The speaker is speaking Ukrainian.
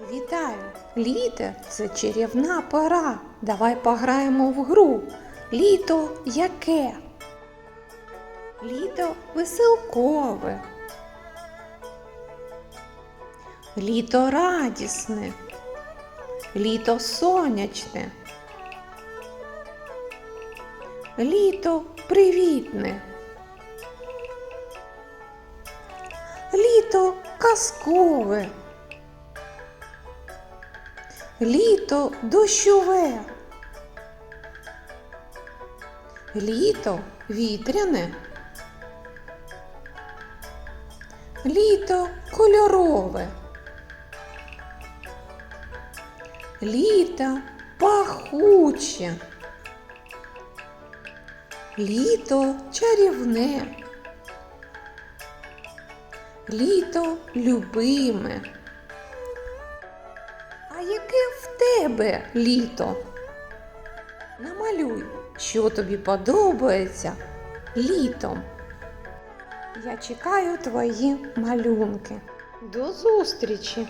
Вітаю! Літо це чарівна пора. Давай пограємо в гру. Літо яке? Літо веселкове. Літо радісне. Літо сонячне. Літо привітне. Літо казкове. Літо дощове. Літо вітряне. Літо кольорове. Літо пахуче. Літо чарівне. Літо любиме. А яке в тебе літо? Намалюй, що тобі подобається літом. Я чекаю твої малюнки. До зустрічі!